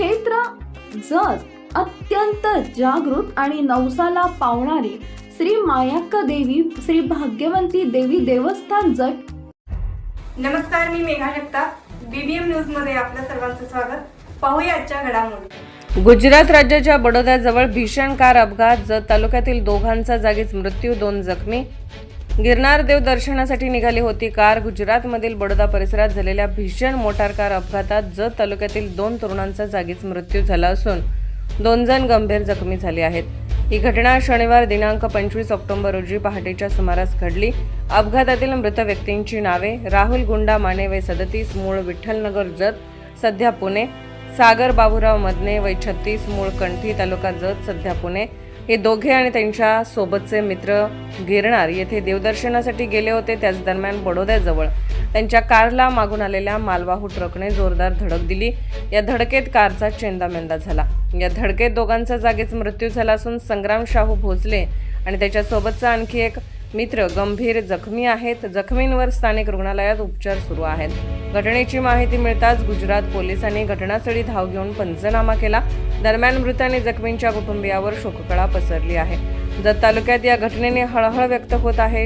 क्षेत्र जत अत्यंत जागृत आणि नवसाला पावणारी श्री मायाक्का देवी श्री भाग्यवंती देवी देवस्थान जट नमस्कार मी मेघा जगताप. बीबीएम न्यूजमध्ये आपलं सर्वांचं स्वागत. पाहूया आजच्या घडामोडी. गुजरात राज्याच्या बडोद्याजवळ भीषण कार अपघात जत तालुक्यातील दोघांचा जागीच मृत्यू दोन जखमी. गिरनार देव दर्शनासाठी निघाली होती कार. गुजरातमधील बडोदा परिसरात झालेल्या भीषण मोटार कार अपघातात जत तालुक्यातील दोन तरुणांचा जागीच मृत्यू झाला असून दोन जण गंभीर जखमी झाले आहेत. ही घटना शनिवार दिनांक पंचवीस ऑक्टोबर रोजी पहाटेच्या सुमारास घडली. अपघातातील मृत व्यक्तींची नावे राहुल गुंडा माने वय सदतीस मूळ विठ्ठलनगर जत सध्या पुणे सागर बाबुराव मदने वय छत्तीस मूळ कंठी तालुका जत सध्या पुणे. हे दोघे आणि त्यांच्या सोबतचे मित्र गिरणार येथे देवदर्शनासाठी गेले होते त्याच दरम्यान बडोद्याजवळ. त्यांच्या कारला मागून आलेल्या मालवाहू ट्रकने जोरदार धडक दिली. या धडकेत कारचा चेंदामेंदा झाला. या धडकेत दोघांचा जागीच मृत्यू झाला असून संग्राम शाहू भोसले आणि त्याच्यासोबतचा आणखी एक मित्र गंभीर जखमी आहेत. जखमींवर स्थानिक रुग्णालयात उपचार सुरू आहेत. घटनेची माहिती मिळताच गुजरात पोलिसांनी घटनास्थळी धाव घेऊन पंचनामा केला. दरम्यान मृत आणि जखमींच्या कुटुंबियावर शोककळा पसरली आहे. जत तालुक्यात या घटनेने हळहळ व्यक्त होत आहे.